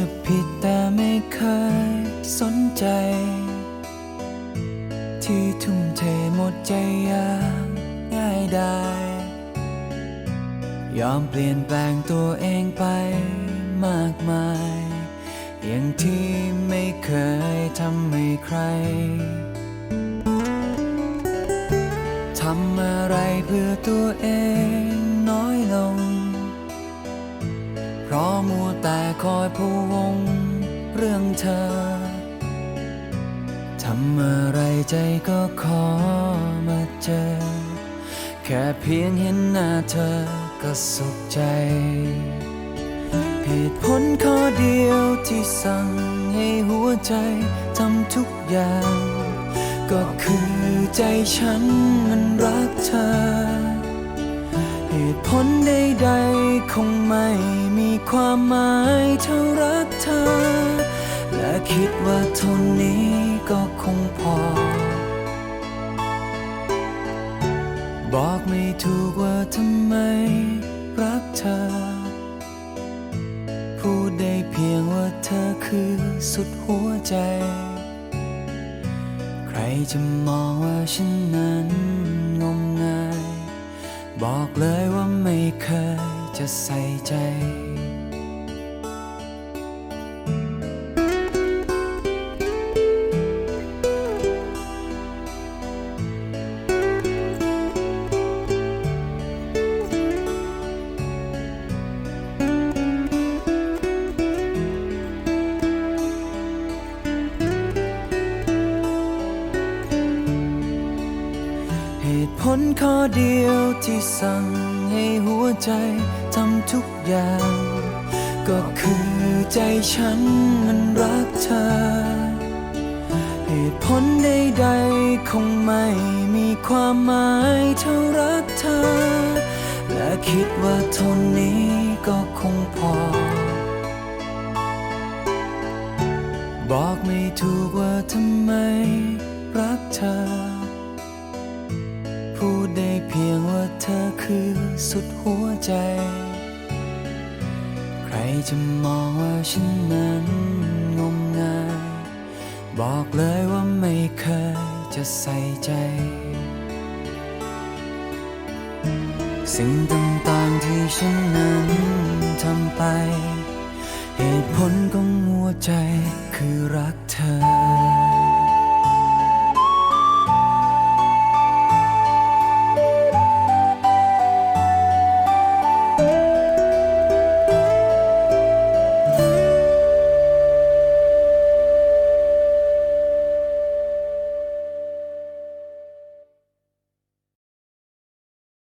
จะผิดแต่ไม่เคยสนใจ ที่ทุ่มเทหมดใจอย่างง่ายได้ยอมเปลี่ยนแปลงตัวเองไปมากมาย อย่างที่ไม่เคยทำให้ใครทำอะไรเพื่อตัวเองน้อยลง ราะมัวแต่คอยพะวงเรื่องเธอ ทำอะไรใจก็ขอมาเจอ แค่เพียงเห็นหน้าเธอก็สุขใจเหตุผลข้อเดียวที่สั่งให้หัวใจทำทุกอย่าง ก็คือใจฉันมันรักเธอ เหตุผลใดๆ คงไม่มีความหมายเท่ารักเธอ และคิดว่าเท่านี้ก็คงพอ บอกไม่ถูกว่าทำไมรักเธอ พูดได้เพียงว่าเธอคือสุดหัวใจ ใครจะมองว่าฉันนั้น บอกเลยว่าไม่เคยจะใส่ใจ ข้อเดียวที่สั่งให้หัวใจทำทุกอย่าง ก็คือใจฉันมันรักเธอ เหตุผลใดๆคงไม่มีความหมายเท่ารักเธอ และคิดว่าเท่านี้ก็คงพอ บอกไม่ถูกว่าทำไมรักเธอ ได้เพียงว่าเธอคือสุดหัวใจ ใครจะมองว่าฉันนั้นงมงาย บอกเลยว่าไม่เคยจะใส่ใจ สิ่งต่างๆที่ฉันนั้นทำไป เหตุผลของหัวใจคือรักเธอ